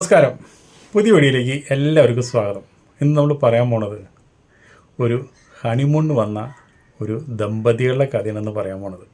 നമസ്കാരം. പുതിയ വീഡിയോയിലേക്ക് എല്ലാവർക്കും സ്വാഗതം. ഇന്ന് നമ്മൾ പറയാൻ പോണത് ഒരു ഹണിമൂൺ വന്ന ഒരു ദമ്പതികളുടെ കഥയാണെന്ന് പറയാൻ പോണത്.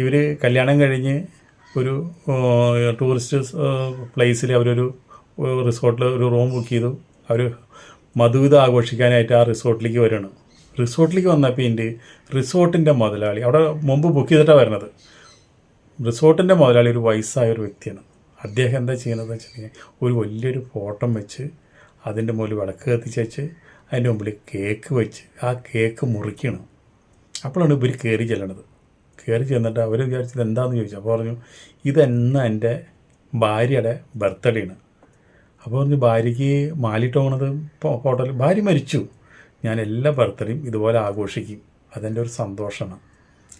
ഇവർ കല്യാണം കഴിഞ്ഞ് ഒരു ടൂറിസ്റ്റ് പ്ലേസിൽ അവരൊരു റിസോർട്ടിൽ ഒരു റൂം ബുക്ക് ചെയ്തു. അവർ മധുവിധ ആഘോഷിക്കാനായിട്ട് ആ റിസോർട്ടിലേക്ക് വരികയാണ് റിസോർട്ടിലേക്ക് വന്നപ്പോൾ ഇതിന്റെ റിസോർട്ടിന്റെ മുതലാളി അവിടെ മുമ്പ് ബുക്ക് ചെയ്തിട്ടാണ് വരുന്നത്. റിസോർട്ടിന്റെ മുതലാളി ഒരു വയസ്സായ ഒരു വ്യക്തിയാണ്. അദ്ദേഹം എന്താ ചെയ്യുന്നത് വെച്ചിട്ടുണ്ടെങ്കിൽ ഒരു വലിയൊരു ഫോട്ടോ വെച്ച് അതിന്റെ മുകളിൽ വിളക്ക് കത്തിച്ച് വെച്ച് അതിന്റെ മുമ്പിൽ കേക്ക് വെച്ച് ആ കേക്ക് മുറിക്കണം. അപ്പോഴാണ് ഇവർ കയറി ചെല്ലണത്. കയറി ചെന്നിട്ട് അവർ വിചാരിച്ചത് എന്താണെന്ന് ചോദിച്ചു. അപ്പോൾ പറഞ്ഞു ഇതെന്ന എന്റെ ഭാര്യയുടെ ബർത്ത്ഡേ ആണ് അപ്പോൾ പറഞ്ഞു ഭാര്യയ്ക്ക് മാലിട്ട് പോകണത് ഫോട്ടോയിൽ ഭാര്യ മരിച്ചു. ഞാൻ എല്ലാ ബർത്ത്ഡേയും ഇതുപോലെ ആഘോഷിക്കും. അതെന്റെ ഒരു സന്തോഷമാണ്.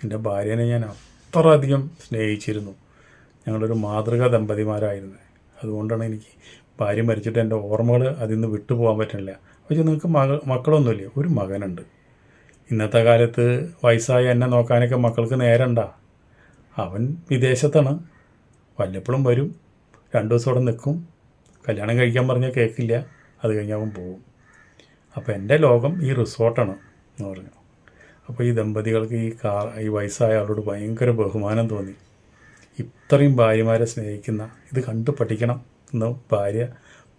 എന്റെ ഭാര്യനെ ഞാൻ അത്രയധികം സ്നേഹിച്ചിരുന്നു. ഞങ്ങളൊരു മാതൃകാ ദമ്പതിമാരായിരുന്നു. അതുകൊണ്ടാണ് എനിക്ക് ഭാര്യ മരിച്ചിട്ട് എന്റെ ഓർമ്മകൾ അതിൽ നിന്ന് വിട്ടുപോകാൻ പറ്റണില്ല പക്ഷേ നിങ്ങൾക്ക് മക മക്കളൊന്നുമില്ല? ഒരു മകനുണ്ട്. ഇന്നത്തെ കാലത്ത് വയസ്സായ എന്നെ നോക്കാനൊക്കെ മക്കൾക്ക് നേരണ്ട. അവൻ വിദേശത്താണ്. വല്ലപ്പോഴും വരും. രണ്ട് ദിവസം അവിടെ നിൽക്കും. കല്യാണം കഴിക്കാൻ പറഞ്ഞാൽ കേൾക്കില്ല. അത് കഴിഞ്ഞ് അവൻ പോകും അപ്പോൾ എന്റെ ലോകം ഈ റിസോർട്ടാണ് എന്ന് പറഞ്ഞു. അപ്പോൾ ഈ ദമ്പതികൾക്ക് ഈ കാ ഈ വയസ്സായ ആളോട് ഭയങ്കര ബഹുമാനം തോന്നി. ഇത്രയും ഭാര്യമാരെ സ്നേഹിക്കുന്ന ഇത് കണ്ടു പഠിക്കണം എന്ന് ഭാര്യ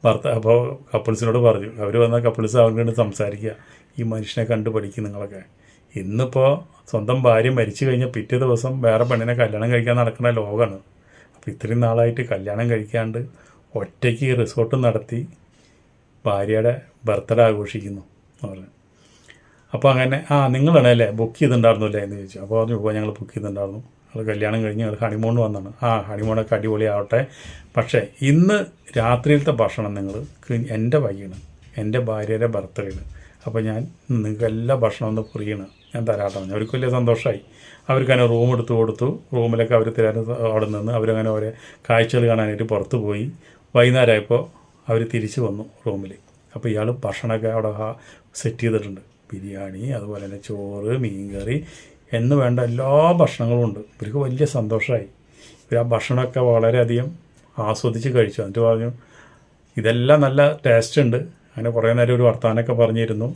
ഭർത്ത അപ്പോൾ കപ്പിൾസിനോട് പറഞ്ഞു. അവർ വന്ന കപ്പിൾസ് അവരോട് സംസാരിക്കുക. ഈ മനുഷ്യനെ കണ്ടു പഠിക്കും നിങ്ങളൊക്കെ. ഇന്നിപ്പോൾ സ്വന്തം ഭാര്യ മരിച്ചു കഴിഞ്ഞാൽ പിറ്റേ ദിവസം വേറെ പെണ്ണിനെ കല്യാണം കഴിക്കാൻ നടക്കുന്ന ലോകമാണ് അപ്പോൾ ഇത്രയും നാളായിട്ട് കല്യാണം കഴിക്കാണ്ട് ഒറ്റയ്ക്ക് റിസോർട്ട് നടത്തി ഭാര്യയുടെ ബർത്ത്ഡേ ആഘോഷിക്കുന്നു പറഞ്ഞു. അപ്പോൾ അങ്ങനെ ആ നിങ്ങളാണ് അല്ലേ ബുക്ക് ചെയ്തിട്ടുണ്ടായിരുന്നു അല്ലേ എന്ന് ചോദിച്ചു. അപ്പോൾ പറഞ്ഞു ഞങ്ങൾ ബുക്ക് ചെയ്തിട്ടുണ്ടായിരുന്നു. അത് കല്യാണം കഴിഞ്ഞ് അത് ഹണിമൂൺ വന്നാണ്. ആ ഹണിമൂണൊക്കെ അടിപൊളിയാവട്ടെ. പക്ഷേ ഇന്ന് രാത്രിയിലത്തെ ഭക്ഷണം നിങ്ങൾ എന്റെ വൈകിയാണ് എന്റെ ഭാര്യയുടെ ബർത്ത്ഡേയാണ്. അപ്പോൾ ഞാൻ നിങ്ങൾക്ക് എല്ലാ ഭക്ഷണം ഒന്ന് ഫ്രീ ഞാൻ തരാട്ടോ. ഞാൻ അവർക്ക് വലിയ സന്തോഷമായി അവർക്ക് അങ്ങനെ റൂം എടുത്തു കൊടുത്തു. റൂമിലൊക്കെ അവർ തരാൻ അവിടെ നിന്ന് അവരങ്ങനെ ഓരോ കാഴ്ചകൾ കാണാനായിട്ട് പുറത്ത് പോയി. വൈകുന്നേരമായപ്പോൾ അവർ തിരിച്ച് വന്നു റൂമിൽ അപ്പോൾ ഇയാൾ ഭക്ഷണമൊക്കെ അവിടെ സെറ്റ് ചെയ്തിട്ടുണ്ട്. ബിരിയാണി അതുപോലെ തന്നെ ചോറ് മീൻകറി എന്ന് വേണ്ട എല്ലാ ഭക്ഷണങ്ങളും ഉണ്ട്. ഇവർക്ക് വലിയ സന്തോഷമായി ഇവർ ആ ഭക്ഷണമൊക്കെ വളരെയധികം ആസ്വദിച്ച് കഴിച്ചു. എന്നിട്ട് പറഞ്ഞു ഇതെല്ലാം നല്ല ടേസ്റ്റ് ഉണ്ട്. അങ്ങനെ കുറേ നേരം ഒരു വർത്തമാനമൊക്കെ പറഞ്ഞിരുന്നു.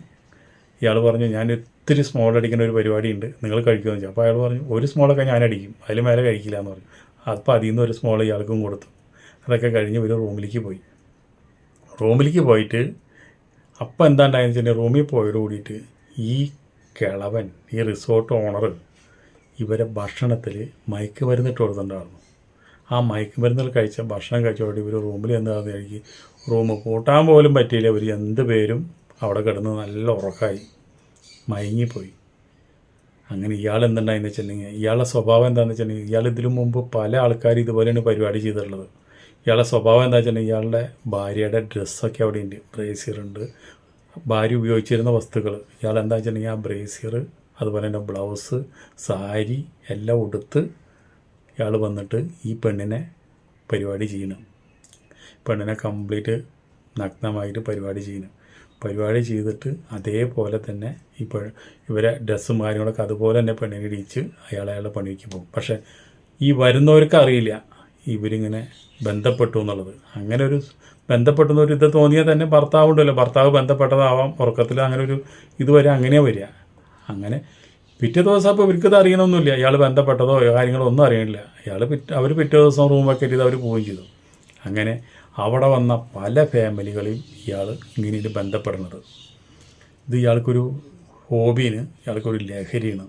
ഇയാൾ പറഞ്ഞു ഞാൻ ഒത്തിരി സ്മോൾ അടിക്കുന്ന ഒരു പരിപാടി ഉണ്ട് നിങ്ങൾ കഴിക്കുമെന്ന് വെച്ചാൽ അപ്പോൾ അയാൾ പറഞ്ഞു ഒരു സ്മോളൊക്കെ ഞാൻ അടിക്കും. അതിൽ മേലെ കഴിക്കില്ല എന്ന് പറഞ്ഞു. അപ്പോൾ അതിൽ നിന്ന് ഒരു സ്മോൾ ഇയാൾക്കും കൊടുത്തു. അതൊക്കെ കഴിഞ്ഞ് ഇവർ റൂമിലേക്ക് പോയി. റൂമിലേക്ക് പോയിട്ട് അപ്പം എന്താ ഉണ്ടായെന്ന് വെച്ചിട്ടുണ്ടെങ്കിൽ റൂമിൽ പോയതോടുകൂടിയിട്ട് ഈ കിളവൻ ഈ റിസോർട്ട് ഓണർ ഇവരെ ഭക്ഷണത്തിൽ മയക്ക് മരുന്നിട്ട് കൊടുത്തിട്ടുണ്ടായിരുന്നു. ആ മയക്ക് മരുന്നിൽ കഴിച്ച ഭക്ഷണം കഴിച്ചോടെ ഇവർ റൂമിൽ എന്താണെന്ന് കഴിക്കും റൂം കൂട്ടാൻ പോലും പറ്റിയില്ല. ഇവർ എന്ത് പേരും അവിടെ കിടന്ന് നല്ല ഉറക്കായി. മയങ്ങിപ്പോയി. അങ്ങനെ ഇയാൾ എന്തുണ്ടായെന്ന് വെച്ചിട്ടുണ്ടെങ്കിൽ ഇയാളുടെ സ്വഭാവം എന്താണെന്ന് വെച്ചിട്ടുണ്ടെങ്കിൽ ഇയാൾ ഇതിനു മുമ്പ് പല ആൾക്കാർ ഇതുപോലെയാണ് പരിപാടി ചെയ്തിട്ടുള്ളത്. ഇയാളുടെ സ്വഭാവം എന്താ വെച്ചിട്ടുണ്ടെങ്കിൽ ഇയാളുടെ ഭാര്യയുടെ ഡ്രസ്സൊക്കെ അവിടെ ഉണ്ട്. ബ്രേസിയർ ഉണ്ട്. ഭാര്യ ഉപയോഗിച്ചിരുന്ന വസ്തുക്കൾ. ഇയാൾ എന്താ വെച്ചിട്ടുണ്ടെങ്കിൽ ആ ബ്രേസിയർ അതുപോലെ തന്നെ ബ്ലൗസ് സാരി എല്ലാം ഉടുത്ത് ഇയാൾ വന്നിട്ട് ഈ പെണ്ണിനെ പരിപാടി ചെയ്യണം. പെണ്ണിനെ കംപ്ലീറ്റ് നഗ്നമായിട്ട് പരിപാടി ചെയ്യണം. പരിപാടി ചെയ്തിട്ട് അതേപോലെ തന്നെ ഇപ്പോൾ ഇവരെ ഡ്രസ്സും കാര്യങ്ങളൊക്കെ അതുപോലെ തന്നെ പെണ്ണിനെ ഇടിച്ച് അയാൾ അയാളുടെ പണിക്ക് പോകും. പക്ഷേ ഈ വരുന്നവർക്ക് അറിയില്ല ഇവരിങ്ങനെ ബന്ധപ്പെട്ടു എന്നുള്ളത്. അങ്ങനെ ഒരു ബന്ധപ്പെട്ടു ഒരു ഇത് തോന്നിയാൽ തന്നെ ഭർത്താവ് ഉണ്ടല്ലോ ഭർത്താവ് ബന്ധപ്പെട്ടതാവാം. ഉറക്കത്തിൽ അങ്ങനെ ഒരു ഇതുവരെ അങ്ങനെ വരിക. അങ്ങനെ പിറ്റേ ദിവസം അപ്പോൾ ഇവർക്കത് അറിയണമൊന്നുമില്ല. ഇയാൾ ബന്ധപ്പെട്ടതോ കാര്യങ്ങളോ ഒന്നും അറിയണില്ല. ഇയാൾ പിറ്റേ അവർ പിറ്റേ ദിവസം റൂം വെക്കറ്റ് ചെയ്ത് അവർ പോവുകയും ചെയ്തു. അങ്ങനെ അവിടെ വന്ന പല ഫാമിലികളെയും ഇയാൾ ഇങ്ങനെ ബന്ധപ്പെടുന്നത്. ഇത് ഇയാൾക്കൊരു ഹോബിന് ഇയാൾക്കൊരു ലഹരിയാണ്.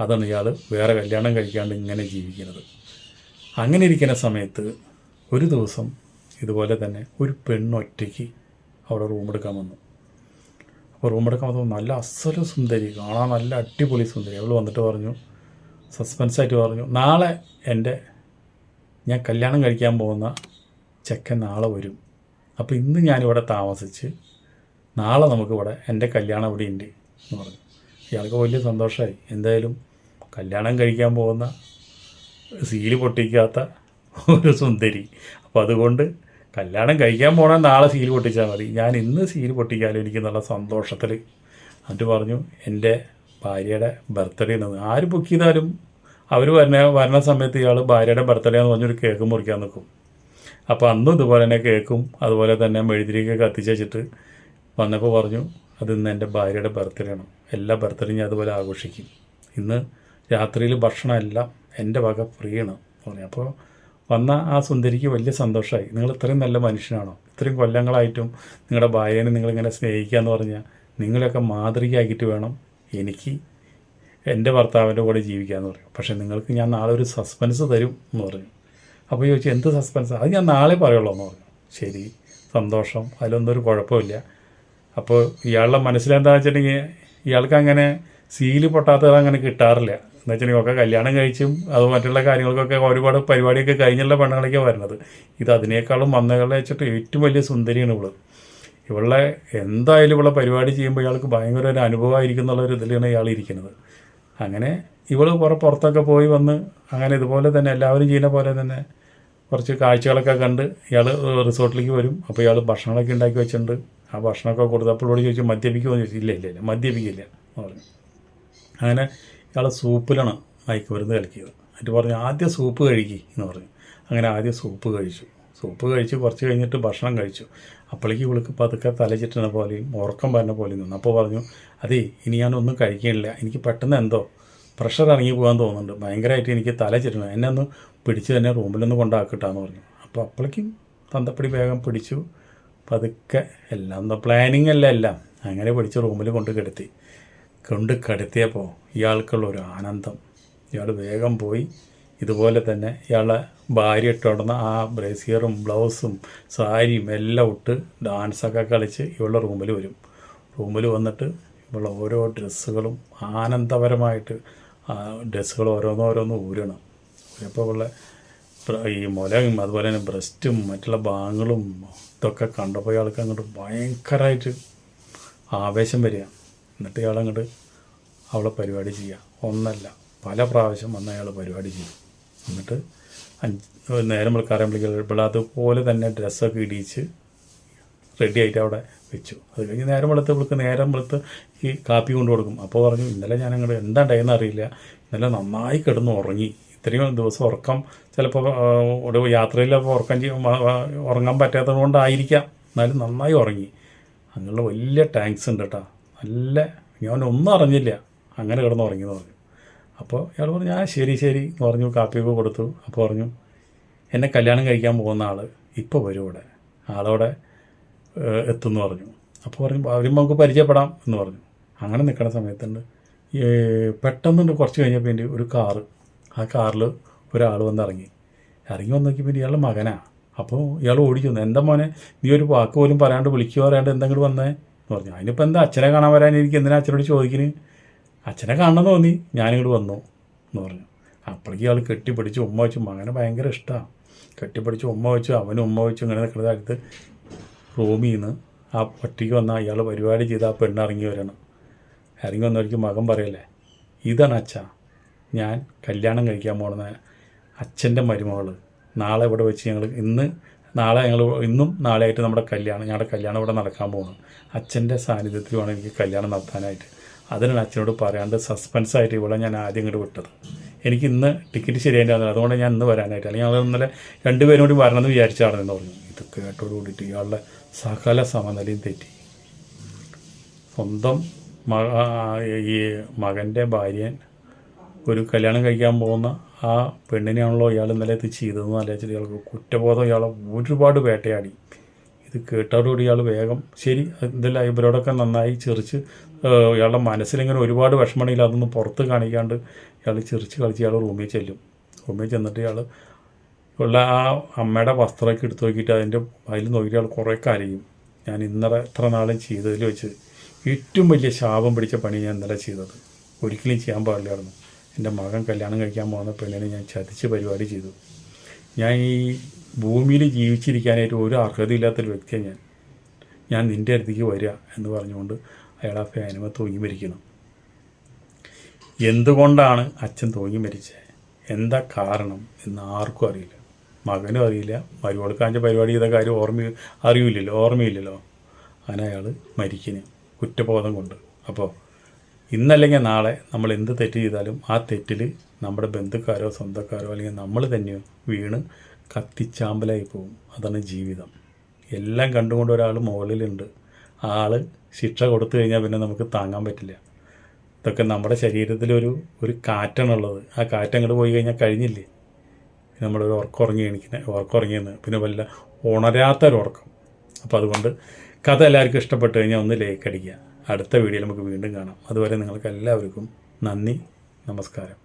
അതാണ് ഇയാൾ വേറെ കല്യാണം കഴിക്കാണ്ട് ഇങ്ങനെ ജീവിക്കുന്നത്. അങ്ങനെ ഇരിക്കുന്ന സമയത്ത് ഒരു ദിവസം ഇതുപോലെ തന്നെ ഒരു പെണ്ണൊറ്റയ്ക്ക് അവിടെ റൂമെടുക്കാൻ വന്നു. അപ്പോൾ റൂമെടുക്കാൻ വന്നപ്പോൾ നല്ല അസല സുന്ദരി കാണാൻ നല്ല അടിപൊളി സുന്ദരി. അവൾ വന്നിട്ട് പറഞ്ഞു സസ്പെൻസായിട്ട് പറഞ്ഞു നാളെ എന്റെ ഞാൻ കല്യാണം കഴിക്കാൻ പോകുന്ന ചെക്കൻ നാളെ വരും. അപ്പോൾ ഇന്ന് ഞാനിവിടെ താമസിച്ച് നാളെ നമുക്കിവിടെ എന്റെ കല്യാണം ഇവിടെ ഉണ്ട് എന്ന് പറഞ്ഞു. ഇയാൾക്ക് വലിയ സന്തോഷമായി. എന്തായാലും കല്യാണം കഴിക്കാൻ പോകുന്ന സീൽ പൊട്ടിക്കാത്ത ഒരു സുന്ദരി. അപ്പോൾ അതുകൊണ്ട് കല്യാണം കഴിക്കാൻ പോണ നാളെ സീൽ പൊട്ടിച്ചാൽ മതി. ഞാൻ ഇന്ന് സീൽ പൊട്ടിക്കാലും എനിക്ക് നല്ല സന്തോഷത്തിൽ എന്നിട്ട് പറഞ്ഞു എന്റെ ഭാര്യയുടെ ബർത്ത്ഡേ ആണ് ആര് ബുക്ക് ചെയ്താലും അവർ വരണ വരണ സമയത്ത് ഇയാൾ ഭാര്യയുടെ ബർത്ത്ഡേ എന്ന് പറഞ്ഞൊരു കേക്ക് മുറിക്കാൻ നിൽക്കും അപ്പോൾ അന്നും ഇതുപോലെ തന്നെ കേക്കും അതുപോലെ തന്നെ മെഴുതിരിയൊക്കെ കത്തിച്ച് വെച്ചിട്ട് വന്നപ്പോൾ പറഞ്ഞു അത് ഇന്ന് എന്റെ ഭാര്യയുടെ ബർത്ത്ഡേ ആണ്. എല്ലാ ബർത്ത്ഡേയും ഞാൻ അതുപോലെ ആഘോഷിക്കും. ഇന്ന് രാത്രിയിൽ ഭക്ഷണം എല്ലാം എന്റെ വക ഫ്രീ ആണ്. പറഞ്ഞു. അപ്പോൾ വന്ന ആ സുന്ദരിക്ക് വലിയ സന്തോഷമായി നിങ്ങൾ ഇത്രയും നല്ല മനുഷ്യനാണോ? ഇത്രയും കൊല്ലങ്ങളായിട്ടും നിങ്ങളുടെ ഭാര്യനെ നിങ്ങളിങ്ങനെ സ്നേഹിക്കുക എന്ന് പറഞ്ഞാൽ നിങ്ങളെയൊക്കെ മാതൃകയാക്കിയിട്ട് വേണം എനിക്ക് എന്റെ ഭർത്താവിന്റെ കൂടെ ജീവിക്കാമെന്ന് പറയും. പക്ഷേ നിങ്ങൾക്ക് ഞാൻ നാളെ ഒരു സസ്പെൻസ് തരും എന്ന് പറഞ്ഞു അപ്പോൾ ചോദിച്ചു എന്ത് സസ്പെൻസ് അത് ഞാൻ നാളെ പറയുള്ളൂ എന്ന് പറഞ്ഞു. ശരി സന്തോഷം. അതിലൊന്നും ഒരു കുഴപ്പമില്ല. അപ്പോൾ ഇയാളുടെ മനസ്സിലെന്താ വെച്ചിട്ടുണ്ടെങ്കിൽ ഇയാൾക്ക് അങ്ങനെ സീൽ പൊട്ടാത്തത് അങ്ങനെ കിട്ടാറില്ല. എന്ന് വെച്ചാൽ ഒക്കെ കല്യാണം കഴിച്ചും അത് മറ്റുള്ള കാര്യങ്ങൾക്കൊക്കെ ഒരുപാട് പരിപാടിയൊക്കെ കഴിഞ്ഞുള്ള പെണ്ണുങ്ങളൊക്കെ വരുന്നത്. ഇത് അതിനേക്കാളും വന്നകളെ വെച്ചിട്ട് ഏറ്റവും വലിയ സുന്ദരിയാണ് ഇവൾ. ഇവളെ എന്തായാലും ഇവളെ പരിപാടി ചെയ്യുമ്പോൾ ഇയാൾക്ക് ഭയങ്കര ഒരു അനുഭവമായിരിക്കും എന്നുള്ളൊരു ഇതിലാണ് ഇയാൾ ഇരിക്കുന്നത്. അങ്ങനെ ഇവൾ കുറെ പുറത്തൊക്കെ പോയി വന്ന് അങ്ങനെ ഇതുപോലെ തന്നെ എല്ലാവരും ചെയ്യുന്ന പോലെ തന്നെ കുറച്ച് കാഴ്ചകളൊക്കെ കണ്ട് ഇയാൾ റിസോർട്ടിലേക്ക് വരും. അപ്പോൾ ഇയാൾ ഭക്ഷണങ്ങളൊക്കെ ഉണ്ടാക്കി വെച്ചിട്ടുണ്ട്. ആ ഭക്ഷണമൊക്കെ കൊടുത്തപ്പോഴോട് ചോദിച്ചു മദ്യപിക്കുമോ? എന്ന് ചോദിച്ചു ഇല്ല ഇല്ല ഇല്ല മദ്യപിക്കില്ല എന്ന് പറഞ്ഞു. അങ്ങനെ ഇയാൾ സൂപ്പിലാണ് മയക്കുമരുന്ന് കലക്കിയത്. എന്നിട്ട് പറഞ്ഞു ആദ്യം സൂപ്പ് കഴിക്കി എന്ന് പറഞ്ഞു. അങ്ങനെ ആദ്യം സൂപ്പ് കഴിച്ചു. സൂപ്പ് കഴിച്ച് കുറച്ച് കഴിഞ്ഞിട്ട് ഭക്ഷണം കഴിച്ചു. അപ്പോഴേക്ക് ഇവൾക്ക് പതുക്കെ തലചിട്ടുന്ന പോലെയും ഉറക്കം വരുന്ന പോലെയും നിന്നു അപ്പോൾ പറഞ്ഞു അതേ ഇനി ഞാനൊന്നും കഴിക്കണില്ല. എനിക്ക് പെട്ടെന്ന് എന്തോ പ്രഷർ ഇറങ്ങി പോകാൻ തോന്നുന്നുണ്ട്. ഭയങ്കരമായിട്ട് എനിക്ക് തല ചുറ്റണം. എന്നെ ഒന്ന് പിടിച്ച് തന്നെ റൂമിലൊന്ന് കൊണ്ടാക്കിട്ടാന്ന് പറഞ്ഞു. അപ്പോൾ അപ്പോഴേക്കും തന്തപ്പടി വേഗം പിടിച്ചു. പതുക്കെ എല്ലാം എന്താ പ്ലാനിങ് അല്ല എല്ലാം. അങ്ങനെ പിടിച്ച് റൂമിൽ കൊണ്ട് കിടത്തി. കൊണ്ട് കടത്തിയപ്പോൾ ഇയാൾക്കുള്ള ഒരു ആനന്ദം. ഇയാൾ വേഗം പോയി. ഇതുപോലെ തന്നെ ഇയാളെ ഭാര്യ ഇട്ടുടന്ന ആ ബ്രേസിയറും ബ്ലൗസും സാരിയും എല്ലാം ഇട്ട് ഡാൻസൊക്കെ കളിച്ച് ഇവളുടെ റൂമിൽ വരും. റൂമിൽ വന്നിട്ട് ഇവളുടെ ഓരോ ഡ്രസ്സുകളും ആനന്ദപരമായിട്ട് ഡ്രസ്സുകൾ ഓരോന്നോരോന്ന് ഊരണം. ഊരപ്പോൾ ഇവളുടെ ഈ മുലയും അതുപോലെ തന്നെ ബ്രസ്റ്റും മറ്റുള്ള ഭാഗങ്ങളും ഇതൊക്കെ കണ്ടപ്പോൾ ഇയാൾക്ക് അങ്ങോട്ട് ഭയങ്കരമായിട്ട് ആവേശം വരിക. എന്നിട്ട് ഇയാൾ അങ്ങോട്ട് അവളെ പരിപാടി ചെയ്യുക ഒന്നല്ല പല പ്രാവശ്യം വന്ന് അയാൾ പരിപാടി ചെയ്യും. എന്നിട്ട് അഞ്ച് നേരം വിളിക്കാറുമ്പോഴേക്കും ഇവിടെ അതുപോലെ തന്നെ ഡ്രസ്സൊക്കെ ഇടിയിച്ച് റെഡി ആയിട്ട് അവിടെ വെച്ചു. അത് കഴിഞ്ഞ് നേരം വെളുത്ത് ഇവൾക്ക് നേരം വെളുത്ത് ഈ കാപ്പി കൊണ്ട് കൊടുക്കും. അപ്പോൾ പറഞ്ഞു ഇന്നലെ ഞാൻ അങ്ങോട്ട് എന്താ ഉണ്ടായെന്ന് അറിയില്ല. ഇന്നലെ നന്നായി കിടന്ന് ഉറങ്ങി. ഇത്രയും ദിവസം ഉറക്കം ചിലപ്പോൾ ഒരു യാത്രയിലപ്പോൾ ഉറക്കം ഉറങ്ങാൻ പറ്റാത്തത് കൊണ്ടായിരിക്കാം എന്നാലും നന്നായി ഉറങ്ങി. അങ്ങനെയുള്ള വലിയ ടാങ്ക്സ് ഉണ്ട് കേട്ടോ നല്ല ഞാൻ ഒന്നും അറിഞ്ഞില്ല. അങ്ങനെ കിടന്ന് ഉറങ്ങിയെന്ന് പറഞ്ഞു. അപ്പോൾ ഇയാൾ പറഞ്ഞു ആ ശരി ശരി എന്ന് പറഞ്ഞു. കാപ്പിയൊക്കെ കൊടുത്തു. അപ്പോൾ പറഞ്ഞു എന്നെ കല്യാണം കഴിക്കാൻ പോകുന്ന ആൾ ഇപ്പോൾ വരും ഇവിടെ. ആളവിടെ എത്തുമെന്ന് പറഞ്ഞു. അപ്പോൾ പറഞ്ഞു അവരും നമുക്ക് പരിചയപ്പെടാം എന്ന് പറഞ്ഞു. അങ്ങനെ നിൽക്കുന്ന സമയത്തുണ്ട്. പെട്ടെന്നുണ്ട് കുറച്ച് കഴിഞ്ഞപ്പോൾ എന്റെ ഒരു കാറ്. ആ കാറിൽ ഒരാൾ വന്ന് ഇറങ്ങി. ഇറങ്ങി വന്ന് നോക്കിയപ്പോൾ ഇയാളുടെ മകനാണ് അപ്പോൾ ഇയാൾ ഓടിക്കുന്നു എന്താ മോനെ നീ ഒരു വാക്ക് പോലും പറയാണ്ട് വിളിക്കുക പറയാണ്ട് എന്തെങ്കിലും വന്നേ? എന്ന് പറഞ്ഞു അതിനിപ്പോൾ എന്താ അച്ഛനെ കാണാൻ വരാൻ എനിക്ക് എന്തിനാ അച്ഛനോട് ചോദിക്കണ് അച്ഛനെ കാണണം തോന്നി. ഞാനിങ്ങോട്ട് വന്നു എന്ന് പറഞ്ഞു. അപ്പോഴേക്കും ആൾ കെട്ടിപ്പിടിച്ച് ഉമ്മ വെച്ചു. മകനെ ഭയങ്കര ഇഷ്ടമാണ് കെട്ടിപ്പിടിച്ച് ഉമ്മ വെച്ചു അവനും ഉമ്മ വെച്ചു ഇങ്ങനെ നിൽക്കുന്ന അടുത്ത് റൂമിൽ നിന്ന് ആ ഒറ്റയ്ക്ക് വന്ന ഇയാൾ പരിപാടി ചെയ്ത് ആ പെണ്ണ് ഇറങ്ങി വരണം. ഇറങ്ങി വന്നവർക്ക് മകൻ പറയല്ലേ ഇതാണ് അച്ഛ. ഞാൻ കല്യാണം കഴിക്കാൻ പോകുന്ന അച്ഛന്റെ മരുമകൾ നാളെ ഇവിടെ വെച്ച് ഞങ്ങൾ ഇന്ന് നാളെ ഞങ്ങൾ ഇന്നും നാളെ ആയിട്ട് നമ്മുടെ കല്യാണം ഞങ്ങളുടെ കല്യാണം ഇവിടെ നടക്കാൻ പോകുന്നു അച്ഛന്റെ സാന്നിധ്യത്തിൽ വേണം എനിക്ക് കല്യാണം നടത്താനായിട്ട്. അതിനാണ് അച്ഛനോട് പറയാണ്ട് സസ്പെൻസ് ആയിട്ട് ഇവിടെ ഞാൻ ആദ്യം ഇങ്ങോട്ട് വിട്ടത്. എനിക്ക് ഇന്ന് ടിക്കറ്റ് ശരിയായിട്ട് അതുകൊണ്ട് ഞാൻ ഇന്ന് വരാനായിട്ട് അല്ലെങ്കിൽ ഞങ്ങൾ ഇന്നലെ രണ്ടുപേരും കൂടി വരണമെന്ന് വിചാരിച്ചാണെന്ന് പറഞ്ഞു. ഇത് കേട്ടോട് കൂടിയിട്ട് ഇയാളുടെ സകല സമനിലയും തെറ്റി. സ്വന്തം മക ഈ മകന്റെ ഭാര്യൻ ഒരു കല്യാണം കഴിക്കാൻ പോകുന്ന ആ പെണ്ണിനെയാണല്ലോ ഇയാൾ ഇന്നലെ ഇത് ചെയ്തതെന്ന് ആലോചിച്ചിട്ട് ഇയാൾക്ക് കുറ്റബോധം ഇയാളെ ഒരുപാട് വേട്ടയാടി. ഇത് കേട്ടതോടുകൂടി ഇയാൾ വേഗം ശരി ഇതെല്ലാം ഇവരോടൊക്കെ നന്നായി ചെറിച്ച് ഇയാളുടെ മനസ്സിലിങ്ങനെ ഒരുപാട് വിഷമണിയിൽ അതൊന്നും പുറത്ത് കാണിക്കാണ്ട് ഇയാൾ ചെറിച്ച് കളിച്ച് ഇയാൾ റൂമിൽ ചെല്ലും. റൂമിൽ ചെന്നിട്ട് ഇയാൾ ഉള്ള ആ അമ്മയുടെ വസ്ത്രമൊക്കെ എടുത്തു നോക്കിയിട്ട് അതിന്റെ അതിൽ നോക്കിയിട്ട് ഇയാൾ കുറേ കരയും. ഞാൻ ഇന്നലെ എത്ര നാളും ചെയ്തതിൽ വെച്ച് ഏറ്റവും വലിയ ശാപം പിടിച്ച പണി ഞാൻ ഇന്നലെ ചെയ്തത്. ഒരിക്കലും ചെയ്യാൻ പാടില്ലായിരുന്നു. എന്റെ മകൻ കല്യാണം കഴിക്കാൻ പോകുന്ന പെണ്ണിനെ ഞാൻ ചതിച്ച് പരിപാടി ചെയ്തു. ഞാൻ ഈ ഭൂമിയിൽ ജീവിച്ചിരിക്കാനായിട്ട് ഒരു അർഹതയില്ലാത്തൊരു വ്യക്തിയാണ് ഞാൻ ഞാൻ നിന്റെ അടുത്തേക്ക് വരിക എന്ന് പറഞ്ഞുകൊണ്ട് അയാൾ ആ ഫാനിമ തൂങ്ങി മരിക്കണം എന്തുകൊണ്ടാണ് അച്ഛൻ തൂങ്ങി മരിച്ചത് എന്താ കാരണം എന്ന് ആർക്കും അറിയില്ല. മകനും അറിയില്ല. മരുവെടുക്കാന്റെ പരിപാടി ചെയ്ത കാര്യം ഓർമ്മ അറിയില്ലല്ലോ ഓർമ്മയില്ലല്ലോ. അങ്ങനെ അയാൾ മരിക്കുന്നു കുറ്റബോധം കൊണ്ട്. അപ്പോൾ ഇന്നല്ലെങ്കിൽ നാളെ നമ്മൾ എന്ത് തെറ്റ് ചെയ്താലും ആ തെറ്റിൽ നമ്മുടെ ബന്ധുക്കാരോ സ്വന്തക്കാരോ അല്ലെങ്കിൽ നമ്മൾ തന്നെയോ വീണ് കത്തിച്ചാമ്പലായി പോകും. അതാണ് ജീവിതം. എല്ലാം കണ്ടുകൊണ്ട് ഒരാൾ മുകളിലുണ്ട്. ആൾ ശിക്ഷ കൊടുത്തു കഴിഞ്ഞാൽ പിന്നെ നമുക്ക് താങ്ങാൻ പറ്റില്ല. ഇതൊക്കെ നമ്മുടെ ശരീരത്തിലൊരു ഒരു കാറ്റാണുള്ളത്. ആ കാറ്റ് അങ്ങോട്ട് പോയി കഴിഞ്ഞാൽ കഴിഞ്ഞില്ലേ? നമ്മളൊരു ഒരു ഉറക്കുറങ്ങി എണിക്കുന്ന ഉറക്കുറങ്ങിയെന്ന് പിന്നെ വല്ല ഉണരാത്തൊരു ഉറക്കം. അപ്പോൾ അതുകൊണ്ട് കഥ എല്ലാവർക്കും ഇഷ്ടപ്പെട്ട് കഴിഞ്ഞാൽ ഒന്ന് ലേക്ക് അടിക്കുക. അടുത്ത വീഡിയോയിൽ നമുക്ക് വീണ്ടും കാണാം. അതുവരെ നിങ്ങൾക്ക് എല്ലാവർക്കും നന്ദി നമസ്കാരം.